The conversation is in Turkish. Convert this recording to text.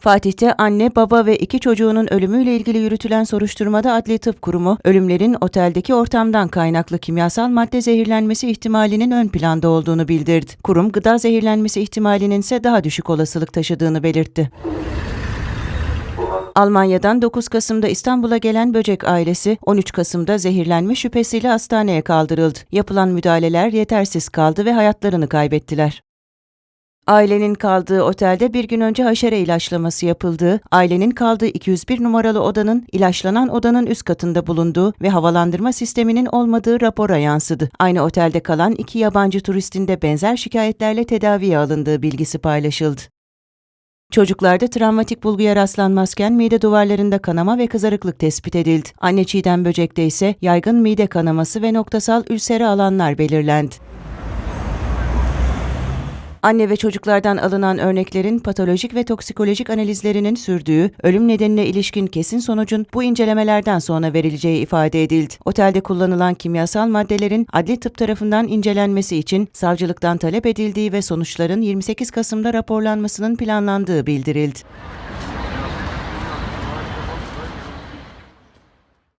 Fatih'te anne, baba ve iki çocuğunun ölümüyle ilgili yürütülen soruşturmada Adli Tıp Kurumu, ölümlerin oteldeki ortamdan kaynaklı kimyasal madde zehirlenmesi ihtimalinin ön planda olduğunu bildirdi. Kurum, gıda zehirlenmesi ihtimalinin ise daha düşük olasılık taşıdığını belirtti. Almanya'dan 9 Kasım'da İstanbul'a gelen böcek ailesi 13 Kasım'da zehirlenme şüphesiyle hastaneye kaldırıldı. Yapılan müdahaleler yetersiz kaldı ve hayatlarını kaybettiler. Ailenin kaldığı otelde bir gün önce haşere ilaçlaması yapıldığı, ailenin kaldığı 201 numaralı odanın ilaçlanan odanın üst katında bulunduğu ve havalandırma sisteminin olmadığı rapora yansıdı. Aynı otelde kalan iki yabancı turistin de benzer şikayetlerle tedaviye alındığı bilgisi paylaşıldı. Çocuklarda travmatik bulguya rastlanmazken mide duvarlarında kanama ve kızarıklık tespit edildi. Anne çiğdem böcekte ise yaygın mide kanaması ve noktasal ülseri alanlar belirlendi. Anne ve çocuklardan alınan örneklerin patolojik ve toksikolojik analizlerinin sürdüğü, ölüm nedenine ilişkin kesin sonucun bu incelemelerden sonra verileceği ifade edildi. Otelde kullanılan kimyasal maddelerin adli tıp tarafından incelenmesi için savcılıktan talep edildiği ve sonuçların 28 Kasım'da raporlanmasının planlandığı bildirildi.